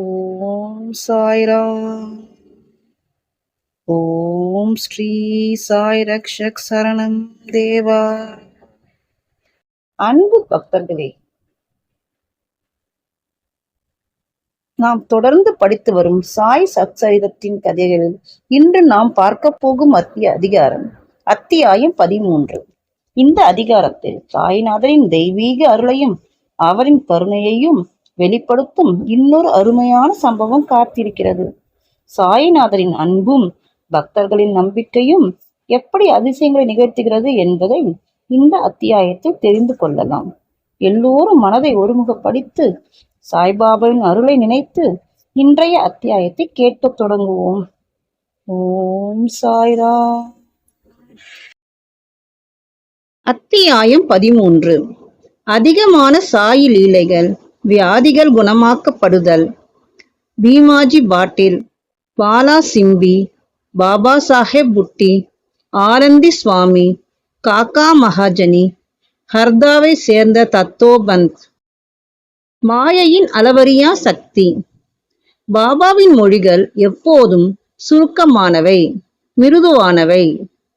ஓம் சாய்ராம். ஓம் ஸ்ரீ சாய் ரக்ஷக் சரணம் தேவா. அன்பு பக்தர்களே நாம் தொடர்ந்து படித்து வரும் சாய் சச்சரிதத்தின் கதைகளில் இன்று நாம் பார்க்க போகும் அத்திய அதிகாரம் அத்தியாயம் பதிமூன்று. இந்த அதிகாரத்தில் சாய்நாதரின் தெய்வீக அருளையும் அவரின் கருணையையும் வெளிப்படுத்தும் இன்னொரு அருமையான சம்பவம் காத்திருக்கிறது. சாய்நாதரின் அன்பும் பக்தர்களின் நம்பிக்கையும் எப்படி அதிசயங்களை நிகழ்த்துகிறது என்பதை இந்த அத்தியாயத்தில் தெரிந்து கொள்ளலாம். எல்லோரும் மனதை ஒருமுகப்படுத்து சாய்பாபாவின் அருளை நினைத்து இன்றைய அத்தியாயத்தை கேட்கத் தொடங்குவோம். ஓம் சாய்ரா. அத்தியாயம் பதிமூன்று. அதிகமான சாயி லீலைகள். வியாதிகள் குணமாக்கப்படுதல். பீமாஜி பாட்டில் பாலா சிம்பி பாபா சாஹேப் புட்டி ஆனந்தி சுவாமி காக்கா மகாஜனி ஹர்தாவை சேர்ந்த தத்தோபந்த் மாயையின் அளவறியா சக்தி. பாபாவின் மொழிகள் எப்போதும் சுருக்கமானவை மிருதுவானவை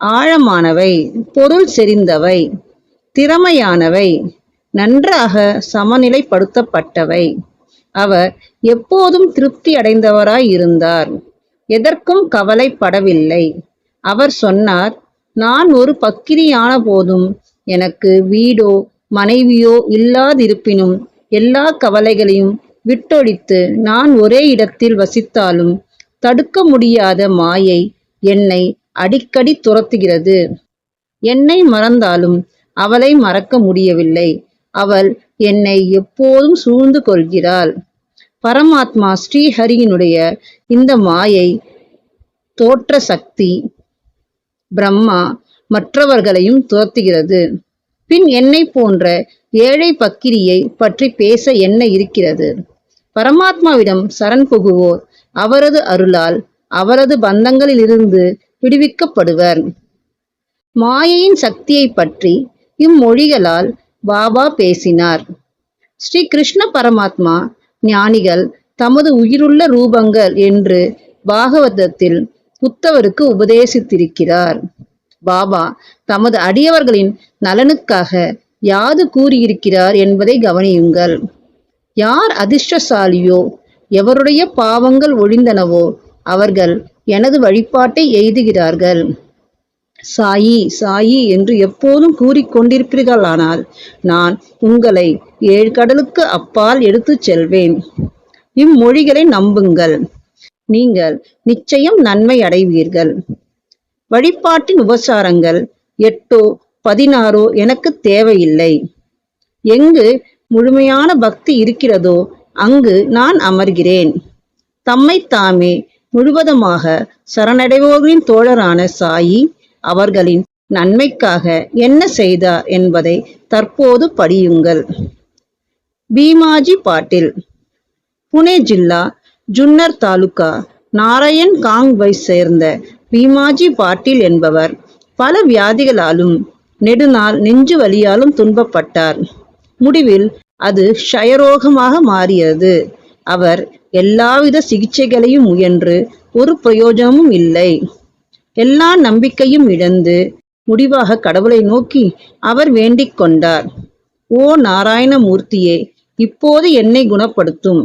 ஆழமானவை பொருள் செறிந்தவை திறமையானவை. நன்றாக சமநிலைப்படுத்தப்பட்டவை. அவர் எப்போதும் திருப்தி அடைந்தவராய் இருந்தார். எதற்கும் கவலைப்படவில்லை. அவர் சொன்னார் நான் ஒரு பக்கிரியான போதும் எனக்கு வீடோ மனைவியோ இல்லாதிருப்பினும் எல்லா கவலைகளையும் விட்டொழித்து நான் ஒரே இடத்தில் வசித்தாலும் தடுக்க முடியாத மாயை என்னை அடிக்கடி துரத்துகிறது. என்னை மறந்தாலும் அவளை மறக்க முடியவில்லை. அவள் என்னை எப்போதும் சூழ்ந்து கொள்கிறாள். பரமாத்மா ஸ்ரீஹரியினுடைய இந்த மாயை தோற்ற சக்தி பிரம்மா மற்றவர்களையும் துரத்துகிறது. பின் என்னை போன்ற ஏழை பக்கிரியை பற்றி பேச என்ன இருக்கிறது? பரமாத்மாவிடம் சரண் புகுவோர் அவரது அருளால் அவரது பந்தங்களிலிருந்து விடுவிக்கப்படுவர். மாயையின் சக்தியை பற்றி இம்மொழிகளால் பாபா பேசினார். ஸ்ரீ கிருஷ்ண பரமாத்மா ஞானிகள் தமது உயிருள்ள ரூபங்கள் என்று பாகவதத்தில் புத்தவருக்கு உபதேசித்திருக்கிறார். பாபா தமது அடியவர்களின் நலனுக்காக யாது கூறியிருக்கிறார் என்பதை கவனியுங்கள். யார் அதிர்ஷ்டசாலியோ எவருடைய பாவங்கள் ஒழிந்தனவோ அவர்கள் எனது வழிபாட்டை எய்துகிறார்கள். சாயி சாயி என்று எப்போதும் கூறிக்கொண்டிருப்பீர்களானால் நான் உங்களை ஏழு கடலுக்கு அப்பால் எடுத்துச் செல்வேன். இம்மொழிகளை நம்புங்கள். நீங்கள் நிச்சயம் நன்மை அடைவீர்கள். வழிபாட்டின் உபசாரங்கள் எட்டோ பதினாறோ எனக்கு தேவையில்லை. எங்கு முழுமையான பக்தி இருக்கிறதோ அங்கு நான் அமர்கிறேன். தம்மை தாமே முழுவதுமாக சரணடைவோரின் தோழரான சாயி அவர்களின் நன்மைக்காக என்ன செய்தார் என்பதை தற்போது படியுங்கள். பீமாஜி பாட்டில் புனே ஜில்லா ஜுன்னர் தாலுகா நாராயண் காங்வை சேர்ந்த பீமாஜி பாட்டில் என்பவர் பல வியாதிகளாலும் நெடுநாள் நெஞ்சு வலியாலும் துன்பப்பட்டார். முடிவில் அது க்ஷயரோகமாக மாறியது. அவர் எல்லாவித சிகிச்சைகளையும் முயன்று ஒரு பிரயோஜனமும் இல்லை. எல்லா நம்பிக்கையும் இழந்து முடிவாக கடவுளை நோக்கி அவர் வேண்டிக் கொண்டார். ஓ நாராயணமூர்த்தியே இப்போது என்னை குணப்படுத்தும்.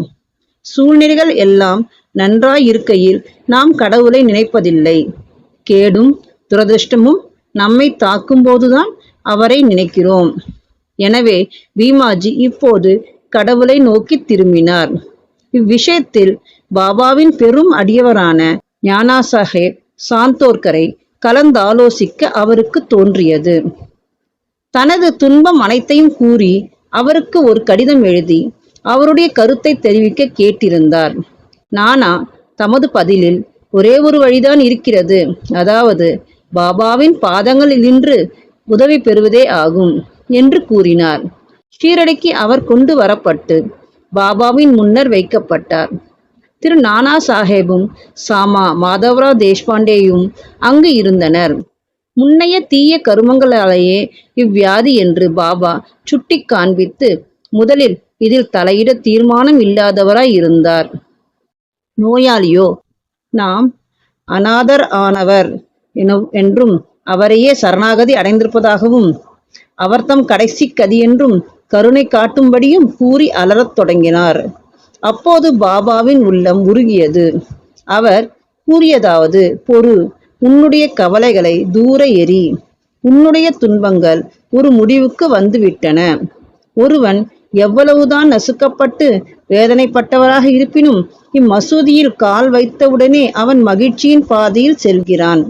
சூழ்நிலைகள் எல்லாம் நன்றாயிருக்கையில் நாம் கடவுளை நினைப்பதில்லை. கேடும் துரதிருஷ்டமும் நம்மை தாக்கும்போதுதான் அவரை நினைக்கிறோம். எனவே பீமாஜி இப்போது கடவுளை நோக்கி திரும்பினார். இவ்விஷயத்தில் பாபாவின் பெரும் அடியவரான ஞானா சாஹேப் சாந்தோர்கரை கலந்தாலோசிக்க அவருக்கு தோன்றியது. தனது துன்பம் அனைத்தையும் கூறி அவருக்கு ஒரு கடிதம் எழுதி அவருடைய கருத்தை தெரிவிக்க கேட்டிருந்தார். நானா தமது பதிலில் ஒரே ஒரு வழிதான் இருக்கிறது. அதாவது பாபாவின் பாதங்களில் நின்று உதவி பெறுவதே ஆகும் என்று கூறினார். ஷீரடிக்கு அவர் கொண்டு வரப்பட்டு பாபாவின் முன்னர் வைக்கப்பட்டார். திரு நானா சாஹேபும் சாமா மாதவராவ் தேஷ்பாண்டேயும் அங்கு இருந்தனர். முன்னைய தீய கருமங்களாலேயே இவ்வியாதி என்று பாபா சுட்டி காண்பித்து முதலில் இதில் தலையிட தீர்மானம் இல்லாதவராய் இருந்தார். நோயாளியோ நாம் அநாதர் ஆனவர் என்றும் அவரையே சரணாகதி அடைந்திருப்பதாகவும் அவர்தம் கடைசி கதி என்றும் கருணை காட்டும்படியும் கூறி அலறத் தொடங்கினார். அப்போது பாபாவின் உள்ளம் உருகியது. அவர் கூறியதாவது பொறு உன்னுடைய கவலைகளை தூர எறி. உன்னுடைய துன்பங்கள் ஒரு முடிவுக்கு வந்துவிட்டன. ஒருவன் எவ்வளவுதான் நசுக்கப்பட்டு வேதனைப்பட்டவராக இருப்பினும் இம்மசூதியில் கால் வைத்தவுடனே அவன் மகிழ்ச்சியின் பாதையில் செல்கிறான்.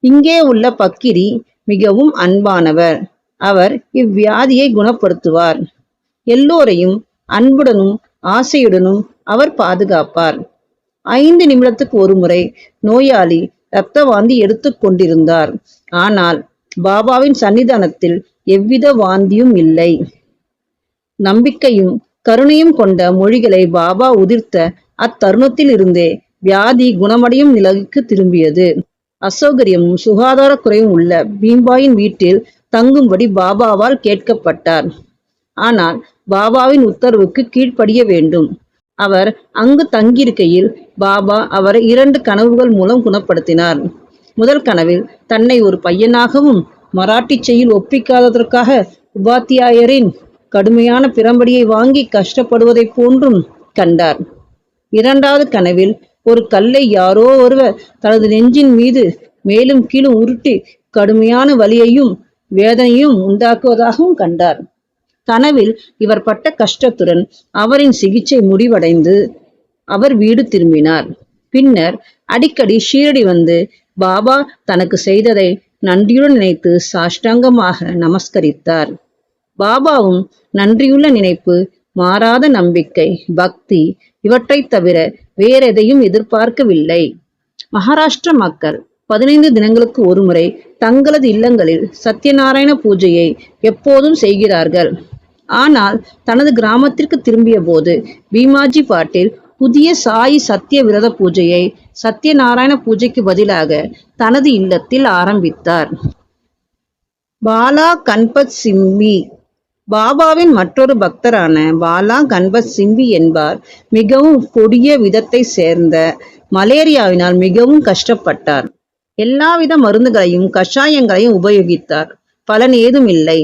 இங்கே உள்ள பக்கிரி மிகவும் அன்பானவர். அவர் இவ்வியாதியை குணப்படுத்துவார். எல்லோரையும் அன்புடனும் ஆசையுடனும் அவர் பாதுகாப்பார். ஐந்து நிமிடத்துக்கு ஒரு முறை நோயாளி இரத்த வாந்தி எடுத்துக் கொண்டிருந்தார். ஆனால் பாபாவின் சன்னிதானத்தில் எவ்வித வாந்தியும் இல்லை. நம்பிக்கையும் கருணையும் கொண்ட மொழிகளை பாபா உதிர்த்த அத்தருணத்தில் இருந்தே வியாதி குணமடையும் நிலைக்கு திரும்பியது. அசௌகரியமும் சுகாதார குறையும் உள்ள பீம்பாயின் வீட்டில் தங்கும்படி பாபாவால் கேட்கப்பட்டார். ஆனால் பாபாவின் உத்தரவுக்கு கீழ்ப்படிய வேண்டும். அவர் அங்கு தங்கியிருக்கையில் பாபா அவரை இரண்டு கனவுகள் மூலம் குணப்படுத்தினார். முதல் கனவில் தன்னை ஒரு பையனாகவும் மராட்டி செய்யில் ஒப்பிக்காததற்காக உபாத்தியாயரின் கடுமையான பிரம்படியை வாங்கி கஷ்டப்படுவதைப் போன்றும் கண்டார். இரண்டாவது கனவில் ஒரு கல்லை யாரோ ஒருவர் தனது நெஞ்சின் மீது மேலும் கீழும் உருட்டி கடுமையான வலியையும் வேதனையும் உண்டாக்குவதாகவும் கண்டார். கனவில் இவர் பட்ட கஷ்டத்துடன் அவரின் சிகிச்சை முடிவடைந்து அவர் வீடு திரும்பினார். பின்னர் அடிக்கடி ஷீரடி வந்து பாபா தனக்கு செய்ததை நன்றியுடன் நினைத்து சாஷ்டாங்கமாக நமஸ்கரித்தார். பாபாவும் நன்றியுள்ள நினைப்பு மாறாத நம்பிக்கை பக்தி இவற்றை தவிர வேறெதையும் எதிர்பார்க்கவில்லை. மகாராஷ்டிர மக்கள் பதினைந்து தினங்களுக்கு ஒருமுறை தங்களது இல்லங்களில் சத்யநாராயண பூஜையை எப்போதும் செய்கிறார்கள். ஆனால் தனது கிராமத்திற்கு திரும்பிய போது பீமாஜி பாட்டீல் புதிய சாயி சத்திய விரத பூஜையை சத்யநாராயண பூஜைக்கு பதிலாக தனது இல்லத்தில் ஆரம்பித்தார். பாலா கண்பத் சிம்பி பாபாவின் மற்றொரு பக்தரான பாலா கண்பத் சிம்பி என்பார் மிகவும் கொடிய விதத்தை சேர்ந்த மலேரியாவினால் மிகவும் கஷ்டப்பட்டார். எல்லாவித மருந்துகளையும் கஷாயங்களையும் உபயோகித்தார். பலன் ஏதும் இல்லை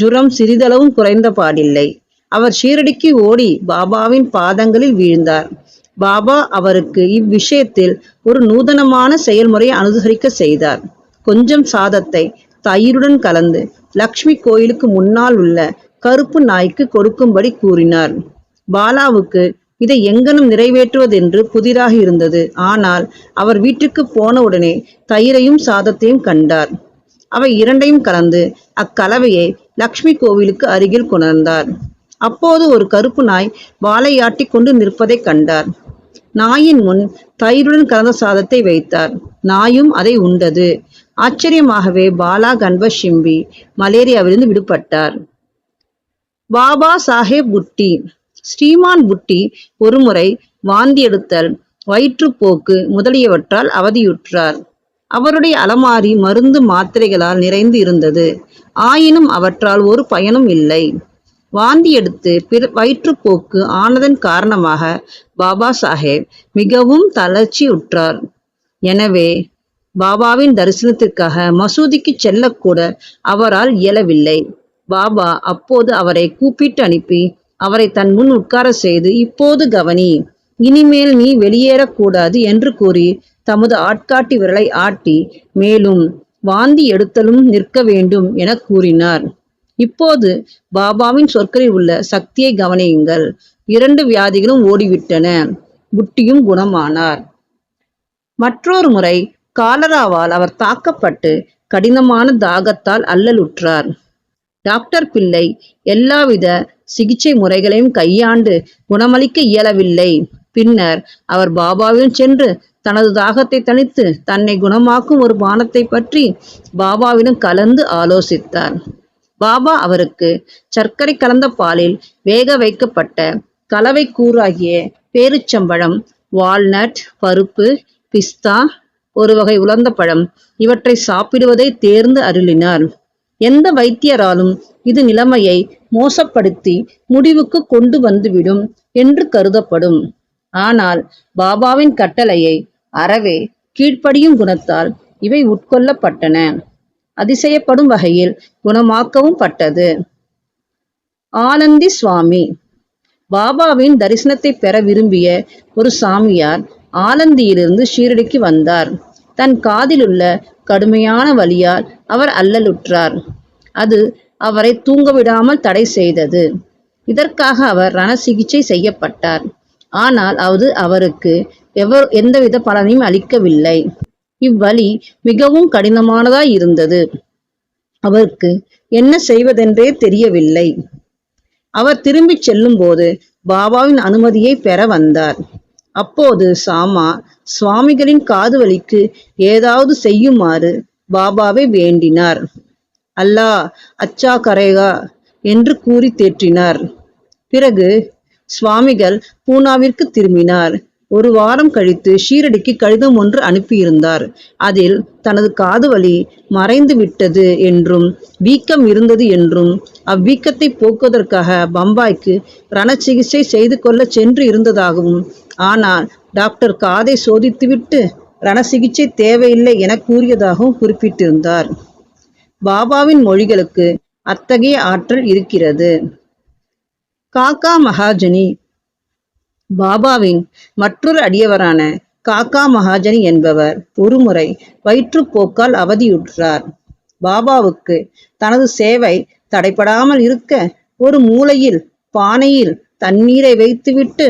ஜுரம் சிறிதளவும் குறைந்த பாடில்லை. அவர் ஷீரடிக்கு ஓடி பாபாவின் பாதங்களில் வீழ்ந்தார். பாபா அவருக்கு இவ்விஷயத்தில் ஒரு நூதனமான செயல்முறையை அனுசரிக்க செய்தார். கொஞ்சம் சாதத்தை தயிருடன் கலந்து லக்ஷ்மி கோயிலுக்கு முன்னால் உள்ள கருப்பு நாய்க்கு கொடுக்கும்படி கூறினார். பாலாவுக்கு இதை எங்கனும் நிறைவேற்றுவதென்று புதிராக இருந்தது. ஆனால் அவர் வீட்டுக்கு போனவுடனே தயிரையும் சாதத்தையும் கண்டார். அவை இரண்டையும் கலந்து அக்கலவையை லக்ஷ்மி கோவிலுக்கு அருகில் கொணர்ந்தார். அப்போது ஒரு கருப்பு நாய் வாழையாட்டி கொண்டு நிற்பதைக் கண்டார். நாயின் முன் தயிருடன் கலந்த சாதத்தை வைத்தார். நாயும் அதை உண்டது. ஆச்சரியமாகவே பாலா கண்ப ஷிம்பி மலேரியாவிலிருந்து விடுபட்டார். பாபா சாஹேப் புட்டி ஸ்ரீமான் புட்டி ஒருமுறை வாந்தி எடுத்தல் வயிற்றுப்போக்கு முதலியவற்றால் அவதியுற்றார். அவருடைய அலமாரி மருந்து மாத்திரைகளால் நிறைந்து இருந்தது. ஆயினும் அவற்றால் ஒரு பயனும் இல்லை. வாந்தி எடுத்து பிற வயிற்றுப்போக்கு ஆனதன் காரணமாக பாபா சாஹேப் மிகவும் தளர்ச்சியுற்றார். எனவே பாபாவின் தரிசனத்திற்காக மசூதிக்கு செல்லக்கூட அவரால் இயலவில்லை. பாபா அப்போது அவரை கூப்பிட்டு அனுப்பி அவரை தன் முன் உட்கார செய்து இப்போது கவனி இனிமேல் நீ வெளியேறக்கூடாது என்று கூறி தமது ஆட்காட்டி விரலை ஆட்டி மேலும் வாந்தி எடுத்தலும் நிற்க வேண்டும் என கூறினார். இப்போது பாபாவின் சொற்களில் உள்ள சக்தியை கவனியுங்கள். இரண்டு வியாதிகளும் ஓடிவிட்டன. புட்டியும் குணமானார். மற்றொரு முறை காலராவால் அவர் தாக்கப்பட்டு கடினமான தாகத்தால் அல்லலுற்றார். டாக்டர் பிள்ளை எல்லாவித சிகிச்சை முறைகளையும் கையாண்டு குணமளிக்க இயலவில்லை. பின்னர் அவர் பாபாவிடம் சென்று தனது தாகத்தை தணித்து தன்னை குணமாக்கும் ஒரு பானத்தை பற்றி பாபாவிடம் கலந்து ஆலோசித்தார். பாபா அவருக்கு சர்க்கரை கலந்த பாலில் வேக வைக்கப்பட்ட கலவை கூறாகிய பேரிச்சம்பழம் வால்நட் பருப்பு பிஸ்தா ஒரு வகை உலர்ந்த பழம் இவற்றை சாப்பிடுவதை தேர்ந்து அருளினார். எந்த வைத்தியராலும் இது நிலைமையை மோசப்படுத்தி முடிவுக்கு கொண்டு வந்துவிடும் என்று கருதப்படும். ஆனால் பாபாவின் கட்டளையை அறவே கீழ்ப்படியும் குணத்தால் இவை உட்கொள்ளப்பட்டன. அதிசயப்படும் வகையில் குணமாக்கவும் பட்டது. ஆனந்தி சுவாமி. பாபாவின் தரிசனத்தை பெற விரும்பிய ஒரு சாமியார் ஆலந்தியிலிருந்து ஷீரடிக்கு வந்தார். தன் காதிலுள்ள கடுமையான வழியால் அவர் அல்லலுற்றார். அது அவரை தூங்க விடாமல் தடை செய்தது. இதற்காக அவர் ரண சிகிச்சை செய்யப்பட்டார். ஆனால் அது அவருக்கு எவர் எந்தவித பலனையும் அளிக்கவில்லை. இவ்வழி மிகவும் கடினமானதாய் இருந்தது. அவருக்கு என்ன செய்வதென்றே தெரியவில்லை. அவர் திரும்பிச் செல்லும்போது பாபாவின் அனுமதியை பெற வந்தார். அப்போது சாமா சுவாமிகளின் காது வலிக்கு ஏதாவது செய்யுமாறு பாபாவை வேண்டினார். அல்லாஹ் அச்சா கரேகா என்று கூறி தேற்றினார். பிறகு சுவாமிகள் பூனாவிற்கு திரும்பினார். ஒரு வாரம் கழித்து ஷீரடிக்கு கடிதம் ஒன்று அனுப்பியிருந்தார். அதில் தனது காது வலி மறைந்து விட்டது என்றும் வீக்கம் இருந்தது என்றும் அவ்வீக்கத்தை போக்குவதற்காக பம்பாய்க்கு ரண சிகிச்சை செய்து கொள்ள சென்று இருந்ததாகவும் ஆனால் டாக்டர் காதை சோதித்துவிட்டு ரண சிகிச்சை தேவையில்லை என கூறியதாகவும் குறிப்பிட்டிருந்தார். பாபாவின் மொழிகளுக்கு அத்தகைய ஆற்றல் இருக்கிறது. காக்கா மகாஜனி பாபாவின் மற்றொரு அடியவரான காக்கா மகாஜனி என்பவர் ஒருமுறை வயிற்றுப்போக்கால் அவதியுற்றார். பாபாவுக்கு தனது சேவை தடைபடாமல் இருக்க ஒரு மூலையில் பானையில் தண்ணீரை வைத்துவிட்டு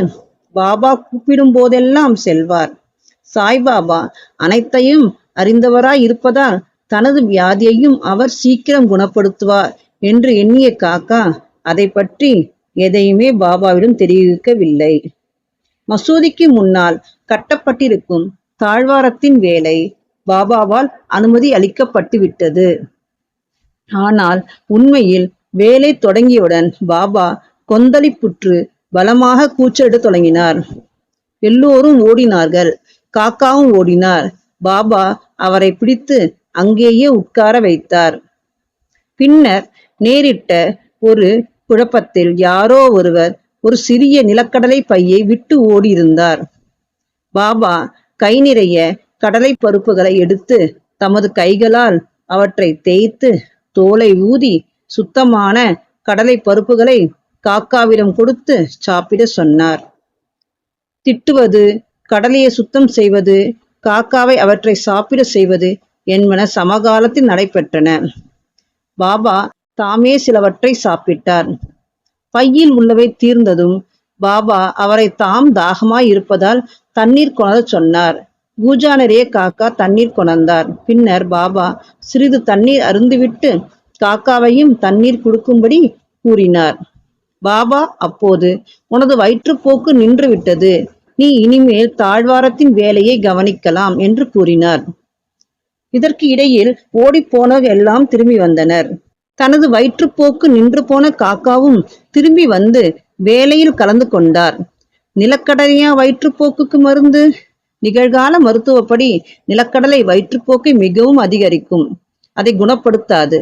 பாபா கூப்பிடும் போதெல்லாம் செல்வார் சாய்பாபா அனைத்தையும் அறிந்தவராய் இருப்பதால் தனது வியாதியையும் அவர் சீக்கிரம் குணப்படுத்துவார் என்று எண்ணிய காக்கா அதை பற்றி எதையுமே பாபாவிடம் தெரிவிக்கவில்லை. மசூதிக்கு முன்னால் கட்டப்பட்டிருக்கும் தாழ்வாரத்தின் வேலை பாபாவால் அனுமதி அளிக்கப்பட்டு விட்டது ஆனால் உண்மையில் வேலை தொடங்கியவுடன் பாபா கொந்தளிப்புற்று பலமாக கூச்சலிடத் தொடங்கினார். எல்லோரும் ஓடினார்கள். காக்காவும் ஓடினார். பாபா அவரை பிடித்து அங்கேயே உட்கார வைத்தார். பின்னர் நேரிட்ட ஒரு குழப்பத்தில் யாரோ ஒருவர் ஒரு சிறிய நிலக்கடலை பையை விட்டு ஓடியிருந்தார். பாபா கை நிறைய கடலை பருப்புகளை எடுத்து தமது கைகளால் அவற்றை தேய்த்து தோலை ஊதி சுத்தமான கடலை பருப்புகளை காக்காவிடம் கொடுத்து சாப்பிட சொன்னார். திட்டுவது கடலையை சுத்தம் செய்வது காக்காவை அவற்றை சாப்பிட செய்வது என்பன சமகாலத்தில் நடைபெற்றன. பாபா தாமே சிலவற்றை சாப்பிட்டார். பையில் உள்ளவை தீர்ந்ததும் பாபா அவரை தாம் தாகமாய் இருப்பதால் தண்ணீர் கொணரச் சொன்னார். பூஜானரே காக்கா தண்ணீர் கொணர்ந்தார். பின்னர் பாபா சிறிது தண்ணீர் அருந்துவிட்டு காக்காவையும் தண்ணீர் கொடுக்கும்படி கூறினார். பாபா அப்போது உனது வயிற்றுப்போக்கு நின்று விட்டது நீ இனிமேல் தாழ்வாரத்தின் வேலையை கவனிக்கலாம் என்று கூறினார். இதற்கு இடையில் ஓடிப்போனவர் எல்லாம் திரும்பி வந்தனர். தனது வயிற்றுப்போக்கு நின்று போன காக்காவும் திரும்பி வந்து வேலையில் கலந்து கொண்டார். நிலக்கடலையா வயிற்றுப்போக்குக்கு மருந்து? நிகழ்கால மருத்துவப்படி நிலக்கடலை வயிற்றுப்போக்கை மிகவும் அதிகரிக்கும். அதை குணப்படுத்தாது.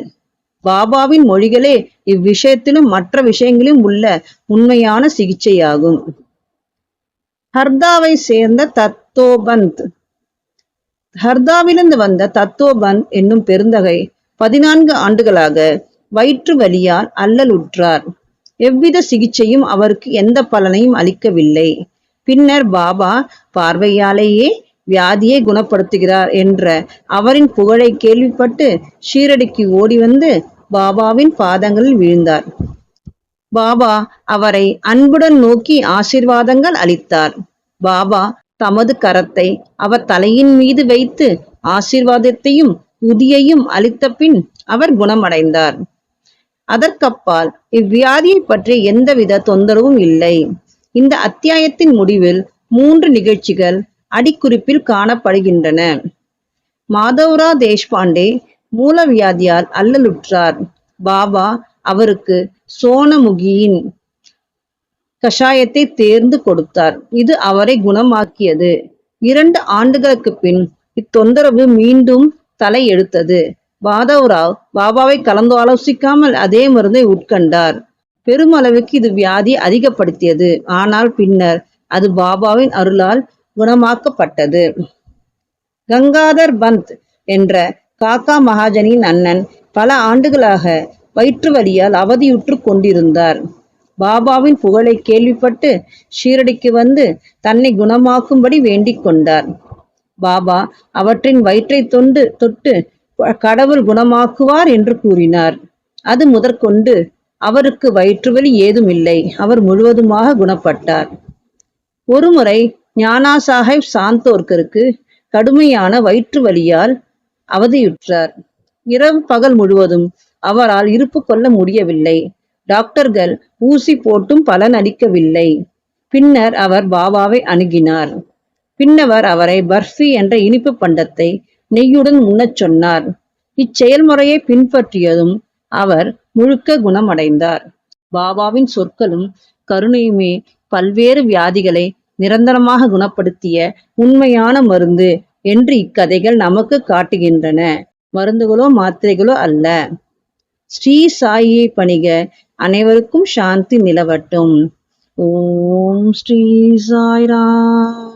பாபாவின் மொழிகளே இவ்விஷயத்திலும் மற்ற விஷயங்களிலும் உள்ள உண்மையான சிகிச்சையாகும். ஹர்தாவை சேர்ந்த தத்தோபந்த். ஹர்தாவிலிருந்து வந்த தத்தோபந்த் என்னும் பெருந்தகை பதினான்கு ஆண்டுகளாக வயிற்று வலியால் அல்லலுற்றார். எவ்வித சிகிச்சையும் அவருக்கு எந்த பலனையும் அளிக்கவில்லை. பின்னர் பாபா பார்வையாலேயே வியாதியை குணப்படுத்துகிறார் என்ற அவரின் புகழை கேள்விப்பட்டு ஷீரடிக்கு ஓடி வந்து பாபாவின் பாதங்களில் விழுந்தார். பாபா அவரை அன்புடன் நோக்கி ஆசிர்வாதங்கள் அளித்தார். பாபா தமது கரத்தை அவர் தலையின் மீது வைத்து ஆசீர்வாதத்தையும் உதியையும் அளித்த பின் அவர் குணமடைந்தார். அதற்கப்பால் இவ்வியாதியை பற்றி எந்தவித தொந்தரவும் இல்லை. இந்த அத்தியாயத்தின் முடிவில் மூன்று நிகழ்ச்சிகள் அடிக்குறிப்பில் காணப்படுகின்றன. மாதவ்ரா தேஷ்பாண்டே மூலவியாதியால் அல்லலுற்றார். பாபா அவருக்கு சோனமுகியின் கஷாயத்தை தேர்ந்து கொடுத்தார். இது அவரை குணமாக்கியது. இரண்டு ஆண்டுகளுக்கு பின் இத்தொந்தரவு மீண்டும் தலையெடுத்தது பாதவராவ் பாபாவை கலந்து ஆலோசிக்காமல் அதே மருந்தை உட்கொண்டார். பெருமளவுக்கு இது வியாதி அதிகப்படுத்தியது. ஆனால் பின்னர் அது பாபாவின் அருளால் குணமாக்கப்பட்டது. கங்காதர் பந்த் என்ற காக்கா மகாஜனின் அண்ணன் பல ஆண்டுகளாக வயிற்று வலியால் அவதியுற்று கொண்டிருந்தார். பாபாவின் புகழை கேள்விப்பட்டு ஷீரடிக்கு வந்து தன்னை குணமாக்கும்படி வேண்டிக் கொண்டார். பாபா அவற்றின் வயிற்றை தொண்டு தொட்டு கடவுள் குணமாக்குவார் என்று கூறினார். அது முதற்கொண்டு அவருக்கு வயிற்றுவலி ஏதுமில்லை. அவர் முழுவதுமாக குணப்பட்டார். ஒருமுறை ஞானா சாஹிப் சாந்தோர்கருக்கு கடுமையான வயிற்று வலியால் அவதியுற்றார். இரவு பகல் முழுவதும் அவரால் இருப்பு கொள்ள முடியவில்லை. டாக்டர்கள் ஊசி போட்டும் பலன் அளிக்கவில்லை. பின்னர் அவர் பாபாவை அணுகினார். பின்னவர் அவரை பர்ஃபி என்ற இனிப்பு பண்டத்தை நெய்யுடன் உண்ணச் சொன்னார். இச்செயல்முறையை பின்பற்றியதும் அவர் முழுக்க குணமடைந்தார். பாபாவின் சொற்களும் கருணையுமே பல்வேறு வியாதிகளை நிரந்தரமாக குணப்படுத்திய உண்மையான மருந்து என்று இக்கதைகள் நமக்கு காட்டுகின்றன. மருந்துகளோ மாத்திரைகளோ அல்ல. ஸ்ரீ சாயியை பணிக அனைவருக்கும் சாந்தி நிலவட்டும். ஓம் ஸ்ரீ சாய்ராம்.